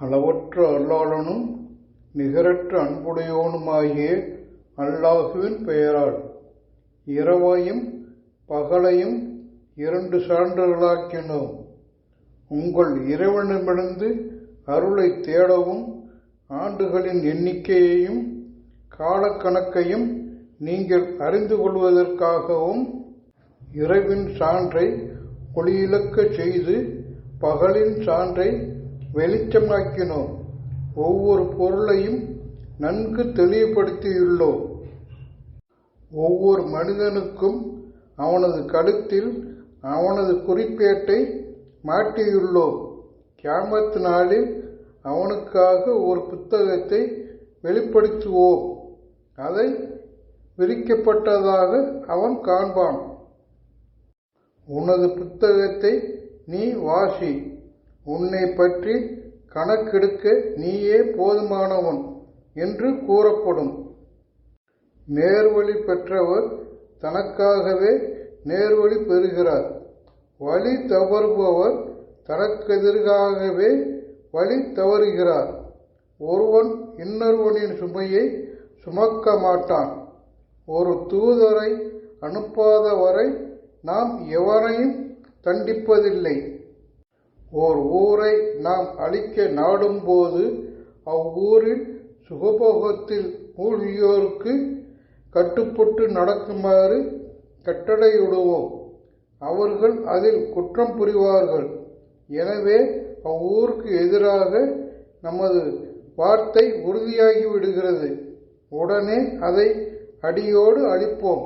அளவற்ற அல்லாளனும் நிகரற்ற அன்புடையோனுமாகிய அல்லாஹுவின் பெயரால் இரவையும் பகலையும் இரண்டு சான்றுகளாக்கினோம். உங்கள் இறைவனிடமிருந்து அருளை தேடவும் ஆண்டுகளின் எண்ணிக்கையையும் காலக்கணக்கையும் நீங்கள் அறிந்து கொள்வதற்காகவும் இரவின் சான்றை ஒளியிழக்கச் செய்து பகலின் சான்றை வெளிச்சமாக்கினோம். ஒவ்வொரு பொருளையும் நன்கு தெளிவுபடுத்தியுள்ளோம். ஒவ்வொரு மனிதனுக்கும் அவனது கழுத்தில் அவனது குறிப்பேட்டை மாட்டியுள்ளோம். கியாமத் நாளில் அவனுக்காக ஒரு புத்தகத்தை வெளிப்படுத்துவோம். அதை விரிக்கப்பட்டதாக அவன் காண்பான். உனது புத்தகத்தை நீ வாசி. உன்னை பற்றி கணக்கெடுக்க நீயே போதுமானவன் என்று கூறப்படும். நேர்வழி பெற்றவர் தனக்காகவே நேர்வழி பெறுகிறார். வழி தவறுபவர் தனக்கெதிராகவே வழி தவறுகிறார். ஒருவன் இன்னொருவனின் சுமையை சுமக்க மாட்டான். ஒரு தூதரை அனுப்பாத வரை நாம் எவரையும் தண்டிப்பதில்லை. ஓர் ஊரை நாம் அழிக்க நாடும்போது அவ்வூரில் சுகபோகத்தில் மூழ்கியோருக்கு கட்டுப்பட்டு நடக்குமாறு கட்டளையிடுவோம். அவர்கள் அதில் குற்றம் புரிவார்கள். எனவே அவ்வூருக்கு எதிராக நமது வார்த்தை உறுதியாகி விடுகிறது உடனே அதை அடியோடு அழிப்போம்.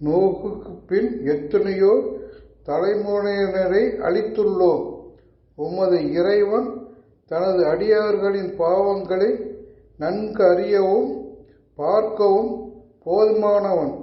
நோக்குக்கு பின் எத்தனையோ தலைமுறையினரை அளித்துள்ளோம் உமது இறைவன் தனது அடியார்களின் பாவங்களை நன்கு அறியவும் பார்க்கவும் போதுமானவன்.